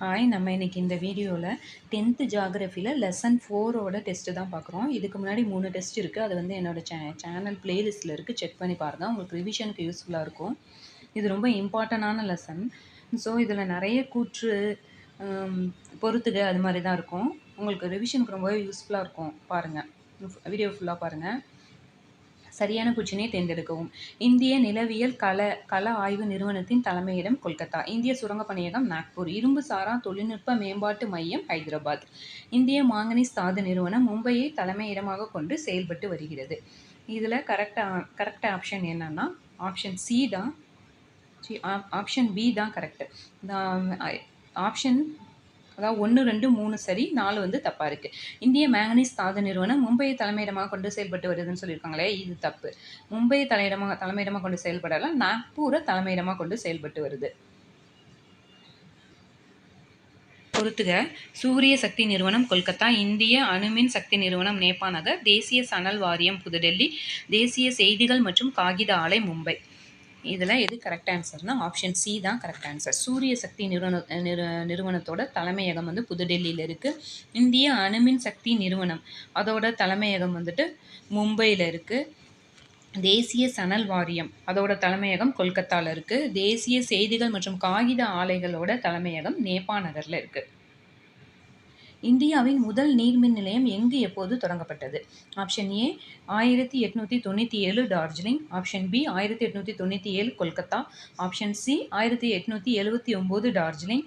Hi நம்ம இன்றைக்கி இந்த வீடியோவில் டென்த்து ஜாகிரஃபியில் லெசன் ஃபோரோட டெஸ்ட்டு தான் பார்க்குறோம். இதுக்கு முன்னாடி மூணு டெஸ்ட் இருக்குது அது வந்து என்னோட சே சேனல் ப்ளேலிஸ்ட்டில் இருக்குது செக் பண்ணி பாருங்கள் உங்களுக்கு ரிவிஷனுக்கு யூஸ்ஃபுல்லாக இருக்கும். இது ரொம்ப இம்பார்ட்டண்டான லெசன் ஸோ இதில் நிறைய கூற்று பொறுத்துக அது மாதிரி தான் இருக்கும். உங்களுக்கு ரிவிஷனுக்கு ரொம்பவே யூஸ்ஃபுல்லாக இருக்கும். பாருங்கள் வீடியோ ஃபுல்லாக பாருங்கள் சரியான குச்சினை தேர்ந்தெடுக்கவும். இந்திய நிலவியல் கல கல ஆய்வு நிறுவனத்தின் தலைமையிடம் கொல்கத்தா. இந்திய சுரங்கப் பணியகம் நாக்பூர். இரும்பு சாரா தொழில்நுட்ப மேம்பாட்டு மையம் ஹைதராபாத். இந்திய மாங்கனீஸ் தாது நிறுவனம் மும்பையை தலைமையிடமாக கொண்டு செயல்பட்டு வருகிறது. இதில் கரெக்டாக கரெக்ட் ஆப்ஷன் என்னன்னா ஆப்ஷன் சி தான் ஆப்ஷன் பி தான் கரெக்டு ஆப்ஷன் அதாவது ஒன்று ரெண்டு மூணு சரி நாலு வந்து தப்பாக இருக்குது இந்திய மேங்கனீஸ் தாது நிறுவனம் மும்பையை தலைமையிடமாக கொண்டு செயல்பட்டு வருதுன்னு சொல்லியிருக்காங்களே இது தப்பு. மும்பையை தலையிடமாக தலைமையிடமாக கொண்டு செயல்படல நாக்பூரை தலைமையிடமாக கொண்டு செயல்பட்டு வருது. பொறுத்துக சூரிய சக்தி நிறுவனம் கொல்கத்தா இந்திய அணுமின் சக்தி நிறுவனம் நேபா நகர் தேசிய சணல் வாரியம் புதுடெல்லி தேசிய செய்திகள் மற்றும் காகித ஆலை மும்பை. இதில் எது கரெக்ட் ஆன்சர்னா ஆப்ஷன் சி தான் கரெக்ட் ஆன்சர் சூரிய சக்தி நிறுவன நிறு நிறுவனத்தோட தலைமையகம் வந்து புதுடெல்லியில் இருக்குது இந்திய அணுமின் சக்தி நிறுவனம் அதோட தலைமையகம் வந்துட்டு மும்பையில் இருக்குது தேசிய சணல் வாரியம் அதோட தலைமையகம் கொல்கத்தாவில் இருக்குது தேசிய செய்திகள் மற்றும் காகித ஆலைகளோட தலைமையகம் நேபா நகரில் இருக்குது இந்தியாவின் முதல் நீர்மின் நிலையம் எங்கு எப்போது தொடங்கப்பட்டது? ஆப்ஷன் ஏ ஆயிரத்தி எட்நூற்றி தொண்ணூற்றி ஏழு டார்ஜிலிங். ஆப்ஷன் பி ஆயிரத்தி எட்நூற்றி தொண்ணூற்றி ஏழு கொல்கத்தா. ஆப்ஷன் சி ஆயிரத்தி எட்நூற்றி எழுபத்தி ஒம்பது டார்ஜிலிங்.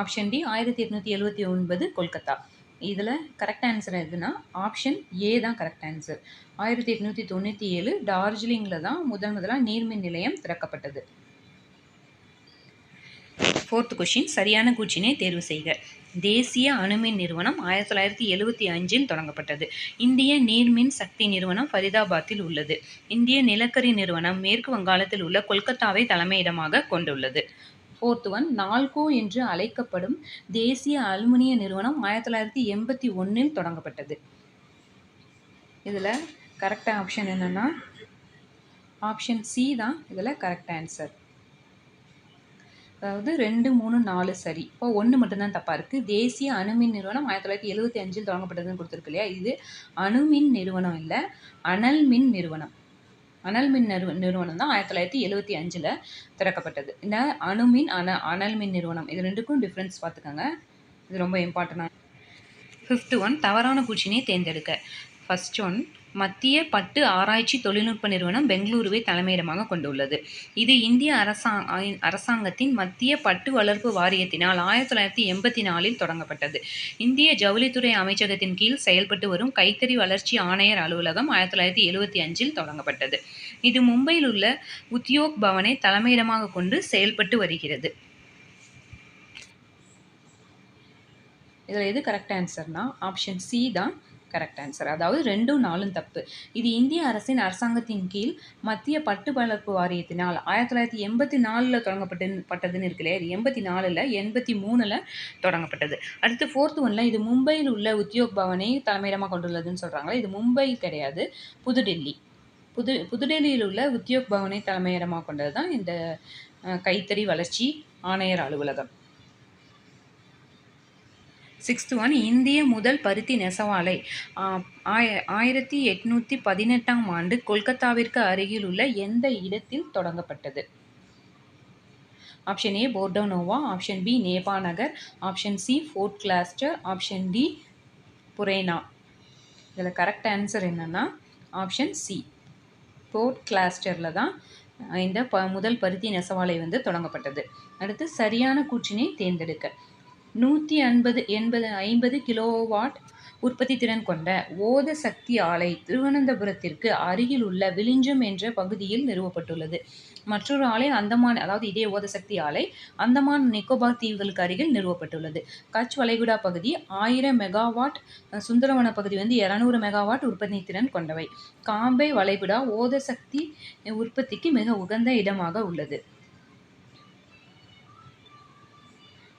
ஆப்ஷன் டி ஆயிரத்தி எட்நூற்றி எழுபத்தி ஒன்பது கொல்கத்தா. இதில் கரெக்ட் ஆன்சர் எதுனா ஆப்ஷன் ஏ தான் கரெக்ட் ஆன்சர் ஆயிரத்தி எட்நூற்றி தொண்ணூற்றி ஏழு டார்ஜிலிங்கில் தான் முதன் முதலாக நீர்மின் நிலையம் திறக்கப்பட்டது. ஃபோர்த் கொஷின் சரியான கூச்சினை தேர்வு செய்க. தேசிய அணுமின் நிறுவனம் ஆயிரத்தி தொள்ளாயிரத்தி எழுவத்தி அஞ்சில் தொடங்கப்பட்டது. இந்திய நீர்மின் சக்தி நிறுவனம் ஃபரிதாபாத்தில் உள்ளது. இந்திய நிலக்கரி நிறுவனம் மேற்கு வங்காளத்தில் உள்ள கொல்கத்தாவை தலைமையிடமாக கொண்டுள்ளது. ஃபோர்த் ஒன் நால்கோ என்று அழைக்கப்படும் தேசிய அலுமினிய நிறுவனம் ஆயிரத்தி தொள்ளாயிரத்தி எண்பத்தி ஒன்றில் தொடங்கப்பட்டது. இதில் கரெக்டாக ஆப்ஷன் என்னென்னா ஆப்ஷன் சி தான் இதில் கரெக்ட் ஆன்சர் அதாவது ரெண்டு மூணு நாலு சரி. இப்போ ஒன்று மட்டும்தான் தப்பாக இருக்குது தேசிய அணுமின் நிறுவனம் ஆயிரத்தி தொள்ளாயிரத்தி எழுபத்தி அஞ்சில் தொடங்கப்பட்டதுன்னு கொடுத்துருக்கு இல்லையா? இது அணுமின் நிறுவனம் இல்லை அனல் மின் நிறுவனம். அனல் மின் நிறுவ நிறுவனம் தான் ஆயிரத்தி தொள்ளாயிரத்தி எழுபத்தி அஞ்சில் திறக்கப்பட்டது. இந்த அணுமின் அன அனல் மின் நிறுவனம் இது ரெண்டுக்கும் டிஃப்ரென்ஸ் பார்த்துக்கோங்க. இது ரொம்ப இம்பார்ட்டண்டாக ஃபிஃப்த்து ஒன் தவறான பூச்சினை தேர்ந்தெடுக்க. ஃபர்ஸ்ட் ஒன் மத்திய பட்டு ஆராய்ச்சி தொழில்நுட்ப நிறுவனம் பெங்களூருவை தலைமையிடமாக கொண்டுள்ளது. இது இந்திய அரசாங் அரசாங்கத்தின் மத்திய பட்டு வளர்ப்பு வாரியத்தினால் ஆயிரத்தி தொள்ளாயிரத்தி எண்பத்தி நாலில் தொடங்கப்பட்டது. இந்திய ஜவுளித்துறை அமைச்சகத்தின் கீழ் செயல்பட்டு வரும் கைத்தறி வளர்ச்சி ஆணையர் அலுவலகம் ஆயிரத்தி தொள்ளாயிரத்தி எழுபத்தி அஞ்சில் தொடங்கப்பட்டது. இது மும்பையில் உள்ள உத்யோக் பவனை தலைமையிடமாக கொண்டு செயல்பட்டு வருகிறது. இதில் எது கரெக்ட் ஆன்சர்னா ஆப்ஷன் சி தான் கரெக்ட் ஆன்சர் அதாவது ரெண்டும் நாலும் தப்பு. இது இந்திய அரசின் அரசாங்கத்தின் கீழ் மத்திய பட்டு வளர்ப்பு வாரியத்தினால் ஆயிரத்தி தொள்ளாயிரத்தி எண்பத்தி நாலில் தொடங்கப்பட்டு பட்டதுன்னு இருக்கு இல்லையா இது எண்பத்தி நாலில் எண்பத்தி மூணில் தொடங்கப்பட்டது. அடுத்து ஃபோர்த் ஒன்ல இது மும்பையில் உள்ள உத்தியோக் பவனை தலைமையிடமாக கொண்டுள்ளதுன்னு சொல்கிறாங்களே இது மும்பை கிடையாது புதுடெல்லி. புது புதுடெல்லியில் உள்ள உத்தியோக் பவனை தலைமையிடமாக கொண்டது தான் இந்த கைத்தறி வளர்ச்சி ஆணையர் அலுவலகம். சிக்ஸ்த் ஒன் இந்திய முதல் பருத்தி நெசவாலை. ஆய- ஆயிரத்தி எட்நூற்றி பதினெட்டாம் ஆண்டு கொல்கத்தாவிற்கு அருகில் உள்ள எந்த இடத்தில் தொடங்கப்பட்டது? Option A Porto Novo. Option B Nepa Nagar. Option C Fort Gloster. Option D Purena. இதில் கரெக்ட் ஆன்சர் என்னன்னா ஆப்ஷன் சி போர்ட் கிளாஸ்டரில் தான் இந்த ப முதல் பருத்தி நெசவாலை வந்து தொடங்கப்பட்டது. அடுத்து சரியான கூற்றினை தேர்ந்தெடுக்க. நூற்றி ஐம்பது எண்பது ஐம்பது கிலோவாட் உற்பத்தி திறன் கொண்ட ஓத சக்தி ஆலை திருவனந்தபுரத்திற்கு அருகில் உள்ள விளிஞ்சம் என்ற பகுதியில் நிறுவப்பட்டுள்ளது. மற்றொரு ஆலை அந்தமான் அதாவது இதே ஓத சக்தி ஆலை அந்தமான் நிக்கோபார் தீவுகளுக்கு அருகில் நிறுவப்பட்டுள்ளது. கட்ச் வளைகுடா பகுதி ஆயிரம் மெகாவாட் சுந்தரவன பகுதி வந்து இரநூறு மெகாவாட் உற்பத்தி திறன் கொண்டவை. காம்பே வளைகுடா ஓத சக்தி உற்பத்திக்கு மிக உகந்த இடமாக உள்ளது.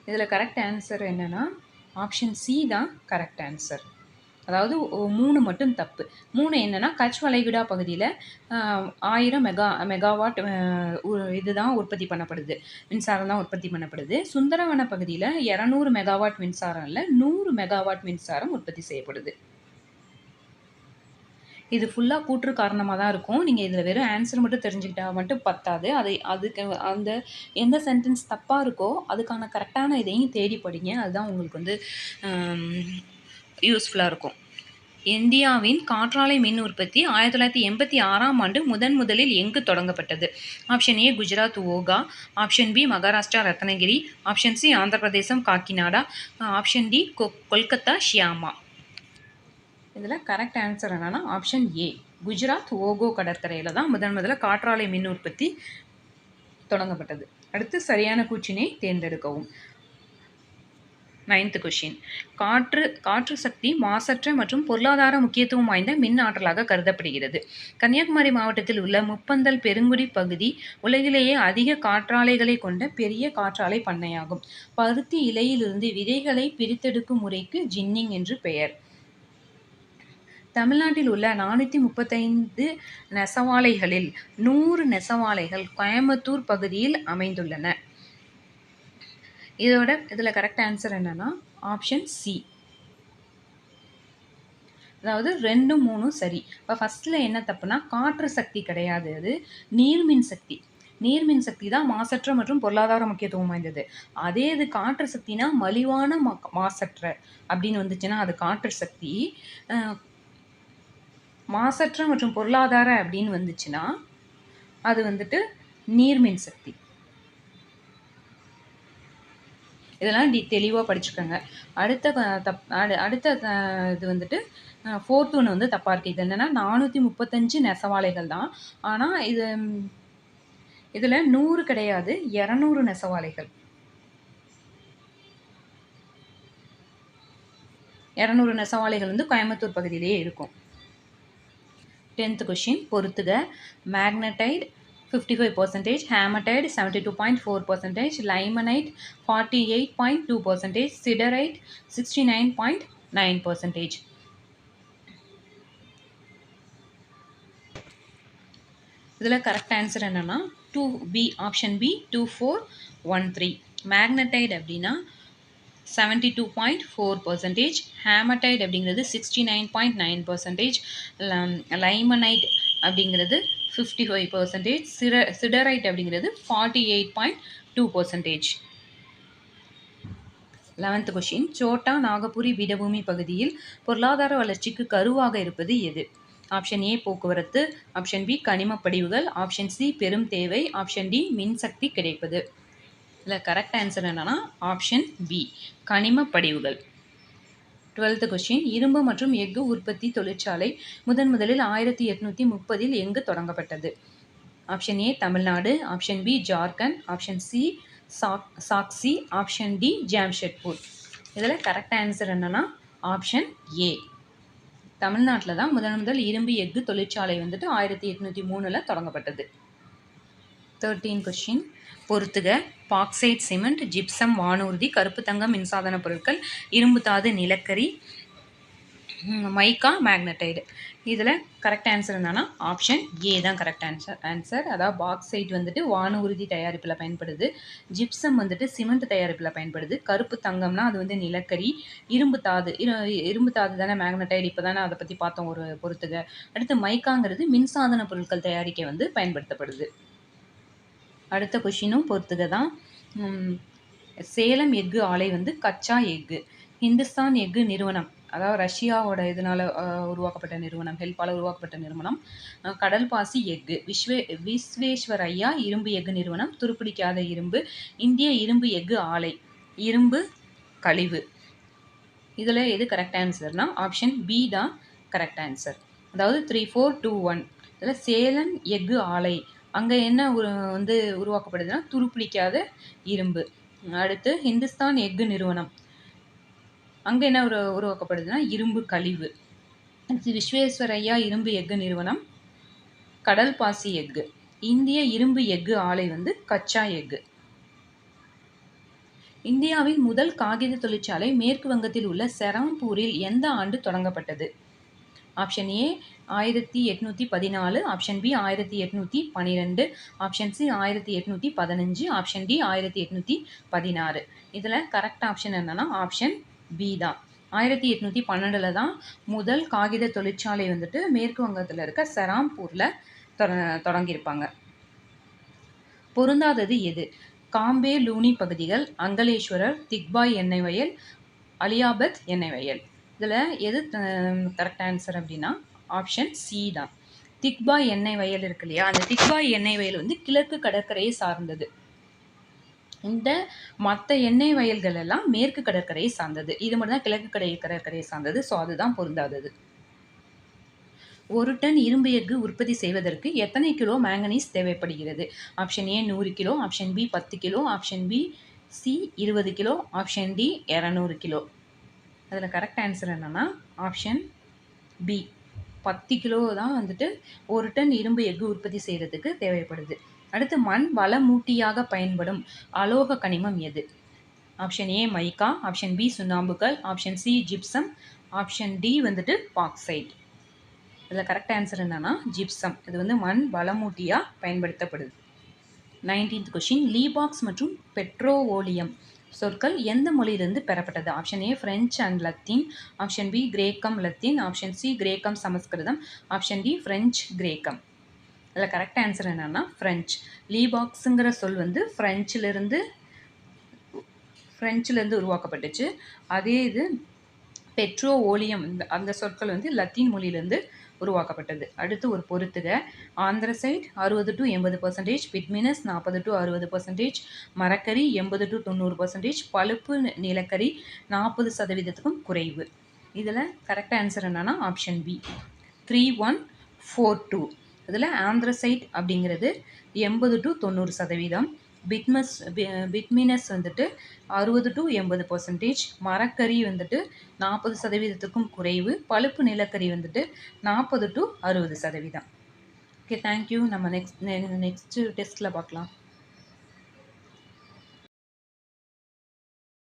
இதில் கரெக்ட் ஆன்சர் என்னன்னா ஆப்ஷன் சி தான் கரெக்ட் ஆன்சர் அதாவது மூணு மட்டும் தப்பு. மூணு என்னென்னா கட்ச் வளைகுடா பகுதியில் ஆயிரம் மெகா மெகாவாட் இதுதான் உற்பத்தி பண்ணப்படுது. மின்சாரம் தான் உற்பத்தி பண்ணப்படுது. சுந்தரவன பகுதியில் இரநூறு மெகாவாட் மின்சாரம் இல்லை நூறு மெகாவாட் மின்சாரம் உற்பத்தி செய்யப்படுது. இது ஃபுல்லாக கூற்று காரணமாக தான் இருக்கும். நீங்கள் இதில் வெறும் ஆன்சர் மட்டும் தெரிஞ்சுக்கிட்டா மட்டும் பத்தாது. அதை அதுக்கு அந்த எந்த சென்டென்ஸ் தப்பாக இருக்கோ அதுக்கான கரெக்டான இதையும் தேடி படிங்க. அதுதான் உங்களுக்கு வந்து யூஸ்ஃபுல்லாக இருக்கும். இந்தியாவின் காற்றாலை மின் உற்பத்தி ஆயிரத்தி தொள்ளாயிரத்தி எண்பத்தி ஆறாம் ஆண்டு முதன் முதலில் எங்கு தொடங்கப்பட்டது? Option A Gujarat Okha option B Maharashtra Ratnagiri option C Andhra Pradesh Kakinada option D கொ கொல்கத்தா ஷியாமா இதில் கரெக்ட் ஆன்சர் என்னென்னா ஆப்ஷன் ஏ குஜராத் ஓகோ கடற்கரையில் தான் முதன் முதல்ல காற்றாலை மின் உற்பத்தி தொடங்கப்பட்டது. அடுத்து சரியான கூச்சினை தேர்ந்தெடுக்கவும். நைன்த் கொஷின் காற்று காற்று சக்தி மாசற்ற மற்றும் பொருளாதார முக்கியத்துவம் வாய்ந்த மின் ஆற்றலாக கருதப்படுகிறது. கன்னியாகுமரி மாவட்டத்தில் உள்ள முப்பந்தல் பெருங்குடி பகுதி உலகிலேயே அதிக காற்றாலைகளை கொண்ட பெரிய காற்றாலை பண்ணையாகும். பருத்தி இலையிலிருந்து விதைகளை பிரித்தெடுக்கும் முறைக்கு ஜின்னிங் என்று பெயர். தமிழ்நாட்டில் உள்ள நானூற்றி முப்பத்தைந்து நெசவாலைகளில் நூறு நெசவாலைகள் கோயம்புத்தூர் பகுதியில் அமைந்துள்ளன. இதோட இதில் கரெக்ட் ஆன்சர் என்னென்னா ஆப்ஷன் சி அதாவது ரெண்டு மூணும் சரி. இப்போ ஃபஸ்ட்டில் என்ன தப்புனா காற்று சக்தி கிடையாது அது. நீர்மின் சக்தி. நீர்மின் சக்தி தான் மாசற்ற மற்றும் பொருளாதார முக்கியத்துவம் வாய்ந்தது. அதே இது காற்று சக்தினா மலிவான மா மாசற்ற அப்படின்னு வந்துச்சுன்னா அது காற்று சக்தி. மாசற்ற மற்றும் பொருளாதார அப்படின்னு வந்துச்சுன்னா அது வந்துட்டு நீர்மின் சக்தி. இதெல்லாம் டி தெளிவாக படிச்சுக்கோங்க. அடுத்த தப் அடுத்த இது வந்துட்டு ஃபோர்த் ஒன்று வந்து தப்பாக இருக்குது இது என்னென்னா நானூற்றி முப்பத்தஞ்சு நெசவாலைகள் தான். ஆனால் இது இதில் நூறு கிடையாது இரநூறு நெசவாலைகள். இரநூறு நெசவாலைகள் வந்து கோயம்புத்தூர் பகுதியிலேயே இருக்கும். டென்த் கொஷின் பொறுத்துக. Magnetite fifty five percentage hematite seventy two point four percentage limonite forty eight point two percentage siderite sixty nine point nine percentage இதில் கரெக்ட் ஆன்சர் என்னென்னா two B option B two four one three magnetite அப்படின்னா seventy two point four percentage hematite அப்படிங்கிறது sixty nine point nine percentage limonite அப்படிங்கிறது fifty five percentage சிர siderite அப்படிங்கிறது forty eight point two percentage eleventh question Chota Nagpur பீடபூமி பகுதியில் பொருளாதார வளர்ச்சிக்கு கருவாக இருப்பது எது? ஆப்ஷன் ஏ போக்குவரத்து ஆப்ஷன் பி கனிம படிவுகள் ஆப்ஷன் சி பெரும் தேவை ஆப்ஷன் டி மின்சக்தி கிடைப்பது. இதில் கரெக்ட் ஆன்சர் என்னென்னா ஆப்ஷன் பி கனிம படிவுகள். டுவெல்த்து கொஸ்டின் இரும்பு மற்றும் எஃகு உற்பத்தி தொழிற்சாலை முதன் முதலில் ஆயிரத்தி எட்நூற்றி முப்பதில் எங்கு தொடங்கப்பட்டது? Option A Tamil Nadu. Option B Jharkhand. Option C chalk Sakshi. Option D Jamshedpur. இதில் கரெக்ட் ஆன்சர் என்னென்னா ஆப்ஷன் ஏ தமிழ்நாட்டில் தான் முதன் முதல் இரும்பு எஃகு தொழிற்சாலை வந்துட்டு ஆயிரத்தி எட்நூற்றி மூணில் தொடங்கப்பட்டது. தேர்ட்டீன் கொஷின் பொறுத்துக. பாக்சைட் சிமெண்ட் ஜிப்சம் வானூர்தி கருப்பு தங்கம் மின்சாதன பொருட்கள் இரும்புத்தாது நிலக்கரி மைக்கா மேக்னடைடு இதில் கரெக்ட் ஆன்சர் என்னன்னா ஆப்ஷன் ஏ தான் கரெக்ட் ஆன்சர் ஆன்சர் அதாவது பாக்சைட் வந்துட்டு வானூர்தி தயாரிப்பில் பயன்படுது. ஜிப்சம் வந்துட்டு சிமெண்ட் தயாரிப்பில் பயன்படுது. கருப்பு தங்கம்னா அது வந்து நிலக்கரி இரும்பு தாது இரும்பு தாது தானே மேக்னடைடு இப்போ தானே அதை பற்றி பார்த்தோம் ஒரு பொறுத்துக. அடுத்து மைக்காங்கிறது மின்சாதன பொருட்கள் தயாரிக்க வந்து பயன்படுத்தப்படுது. அடுத்த கொஷினும் பொறுத்துக தான் சேலம் எஃகு ஆலை வந்து கச்சா எஃகு. ஹிந்துஸ்தான் எஃகு நிறுவனம் அதாவது ரஷ்யாவோட இதனால் உருவாக்கப்பட்ட நிறுவனம் ஹெல்ப்பால் உருவாக்கப்பட்ட நிறுவனம் கடல் பாசி எஃகு. விஸ்வே விஸ்வேஸ்வர் ஐயா இரும்பு எஃகு நிறுவனம் துருப்பிடிக்காத இரும்பு இந்திய இரும்பு எஃகு ஆலை இரும்பு கழிவு. இதில் எது கரெக்ட் ஆன்சர்னால் ஆப்ஷன் பி தான் கரெக்ட் ஆன்சர் அதாவது த்ரீ ஃபோர் டூ ஒன் இதில் சேலம் எஃகு ஆலை அங்கே என்ன வந்து உருவாக்கப்படுதுன்னா துருப்பிடிக்காத இரும்பு. அடுத்து ஹிந்துஸ்தான் எஃகு நிறுவனம். அங்கே என்ன உரு உருவாக்கப்படுதுன்னா இரும்பு கழிவு. விஸ்வேஸ்வரையா இரும்பு எஃகு நிறுவனம் கடல் பாசி எஃகு. இந்திய இரும்பு எஃகு ஆலை வந்து கச்சா எஃகு. இந்தியாவின் முதல் காகித தொழிற்சாலை மேற்கு வங்கத்தில் உள்ள செராம்பூரில் எந்த ஆண்டு தொடங்கப்பட்டது? ஆப்ஷன் ஏ ஆயிரத்தி எட்நூற்றி பதினாலு. ஆப்ஷன் பி ஆயிரத்தி எட்நூற்றி பன்னிரெண்டு ஆப்ஷன் சி ஆயிரத்தி எட்நூற்றி பதினஞ்சு. ஆப்ஷன் டி ஆயிரத்தி எட்நூற்றி பதினாறு. இதில் கரெக்ட் ஆப்ஷன் என்னென்னா ஆப்ஷன் பி தான். ஆயிரத்தி எட்நூற்றி பன்னெண்டில் தான் முதல் காகித தொழிற்சாலை வந்துட்டு மேற்கு வங்கத்தில் இருக்க சராம்பூரில் தொட தொடங்கியிருப்பாங்க. பொருந்தாதது எது? காம்பே லூனி பகுதிகள் அங்கலேஸ்வரர் திக்பாய் எண்ணெய் வயல் அலியாபத் எண்ணெய் வயல். இதில் எது கரெக்ட் ஆன்சர் அப்படின்னா ஆப்ஷன் சி தான். திக்பாய் எண்ணெய் வயல் இருக்கு இல்லையா? அந்த திக்பாய் எண்ணெய் வயல் வந்து கிழக்கு கடற்கரையை சார்ந்தது. இந்த மற்ற எண்ணெய் வயல்கள் எல்லாம் மேற்கு கடற்கரையை சார்ந்தது. இது மட்டும் தான் கிழக்கு கடை கடற்கரையை சார்ந்தது. ஸோ அதுதான் பொருந்தாதது. ஒரு டன் இரும்பு எஃகு உற்பத்தி செய்வதற்கு எத்தனை கிலோ மேங்கனீஸ் தேவைப்படுகிறது? ஆப்ஷன் ஏ நூறு கிலோ ஆப்ஷன் பி பத்து கிலோ ஆப்ஷன் பி சி இருபது கிலோ ஆப்ஷன் டி இரநூறு கிலோ. அதில் கரெக்ட் ஆன்சர் என்னென்னா ஆப்ஷன் பி பத்து கிலோ தான் வந்துட்டு ஒரு டன் இரும்பு எஃகு உற்பத்தி செய்கிறதுக்கு தேவைப்படுது. அடுத்து மண் வளமூட்டியாக பயன்படும் அலோக கனிமம் எது? Option A mica. Option B சுண்ணாம்புக்கல் option C gypsum option D வந்துட்டு பாக்சைட் இதில் கரெக்ட் ஆன்சர் என்னன்னா ஜிப்சம் இது வந்து மண் வளமூட்டியாக பயன்படுத்தப்படுது. நைன்டீன்த் கொஷின் லீபாக்ஸ் மற்றும் பெட்ரோவோலியம் சொற்கள் எந்த மொழியிலிருந்து பெறப்பட்டது? Option A French and Latin option B கிரேக்கம் லத்தீன் ஆப்ஷன் சி கிரேக்கம் சமஸ்கிருதம் ஆப்ஷன் டி ஃப்ரெஞ்ச் கிரேக்கம் அதில் கரெக்ட் ஆன்சர் என்னென்னா ஃப்ரெஞ்ச் லீபாக்ஸுங்கிற சொல் வந்து ஃப்ரெஞ்சிலிருந்து ஃப்ரெஞ்சிலேருந்து உருவாக்கப்பட்டுச்சு. அதே இது பெட்ரோ ஓலியம் இந்த அந்த சொற்கள் வந்து லத்தீன் மொழியிலேருந்து உருவாக்கப்பட்டது. அடுத்து ஒரு பொறுத்துக ஆந்திரசைட் அறுபது டு எண்பது பர்சன்டேஜ் பிட்மினஸ் நாற்பது டு அறுபது பர்சன்டேஜ் மரக்கறி எண்பது டு தொண்ணூறு பர்சன்டேஜ் பழுப்பு நிலக்கரி நாற்பது சதவீதத்துக்கும் குறைவு. இதில் கரெக்ட் ஆன்சர் என்னன்னா option B three one four two இதில் ஆந்திரசைட் அப்படிங்கிறது எண்பது டு தொண்ணூறு சதவீதம். பிட்மஸ் பிட்மினஸ் வந்துட்டு அறுபது டு எண்பது பர்சன்டேஜ் மரக்கறி வந்துட்டு நாற்பது சதவீதத்துக்கும் குறைவு பழுப்பு நிலக்கரி வந்துட்டு நாற்பது டு அறுபது சதவீதம். ஓகே தேங்க்யூ நம்ம நெக்ஸ்ட் நெக்ஸ்ட்டு டெஸ்ட்டில் பார்க்கலாம்.